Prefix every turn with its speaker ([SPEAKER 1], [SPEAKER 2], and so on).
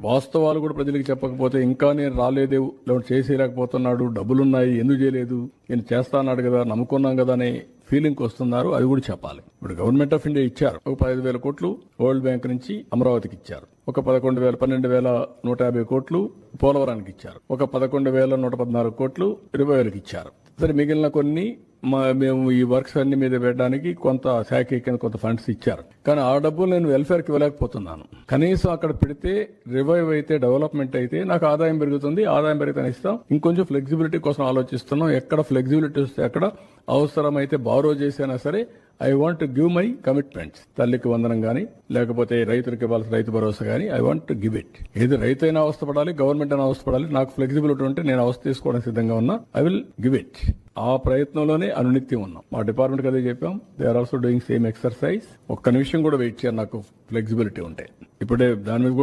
[SPEAKER 1] వాస్తవాలు కూడా ప్రజలకు చెప్పకపోతే ఇంకా నేను రాలేదు లేకుంటే చేసేయలేకపోతున్నాడు డబ్బులున్నాయి ఎందుకు చేయలేదు నేను చేస్తాన్నాడు కదా నమ్ముకున్నాం కదా అనే ఫీలింగ్ వస్తున్నారు అది కూడా చెప్పాలి. ఇప్పుడు గవర్నమెంట్ ఆఫ్ ఇండియా ఇచ్చారు ఒక పదహైదు వేల కోట్లు వరల్డ్ బ్యాంక్ నుంచి అమరావతికి ఇచ్చారు ఒక పదకొండు వేల పన్నెండు వేల నూట యాభై కోట్లు పోలవరానికి ఇచ్చారు ఒక పదకొండు వేల నూట పద్నాలుగు కోట్లు ఇరవై వేలకు ఇచ్చారు. సరే మిగిలిన కొన్ని మా మేము ఈ వర్క్స్ అన్ని మీద పెట్టడానికి కొంత శాఖ కింద కొంత ఫండ్స్ ఇచ్చారు. కానీ ఆ డబ్బులు నేను వెల్ఫేర్కి ఇవ్వలేకపోతున్నాను. కనీసం అక్కడ పెడితే రివైవ్ అయితే డెవలప్మెంట్ అయితే నాకు ఆదాయం పెరుగుతుంది. ఆదాయం పెరిగితే ఇస్తాం. ఇంకొంచెం ఫ్లెక్సిబిలిటీ కోసం ఆలోచిస్తున్నాం. ఎక్కడ ఫ్లెక్సిబిలిటీ వస్తే అక్కడ అవసరమైతే బారో చేసినా సరే I want give my commitments. తల్లికి వందనం కానీ లేకపోతే రైతులకు ఇవ్వాల్సిన రైతు భరోసా కానీ ఐ వాంట్ గివ్ ఇట్. ఏది రైతు అయినా అవస్థపడాలి గవర్నమెంట్ అయినా అవస్థపడాలి నాకు ఫ్లెక్సిబిలిటీ ఉంటే నేను అవస్థ తీసుకోవడానికి సిద్ధంగా ఉన్నా ఐ విల్ గివ్ ఇట్. ఆ ప్రయత్నంలోనే అనునిత్యం ఉన్నాం. మా డిపార్ట్మెంట్ అదే చెప్పాం. They are also doing same exercise ఒక్క నిమిషం కూడా వెయిట్ చేయాలి నాకు ఫ్లెక్సిబిలిటీ ఉంటే. ఇప్పుడే దాని మీద కూడా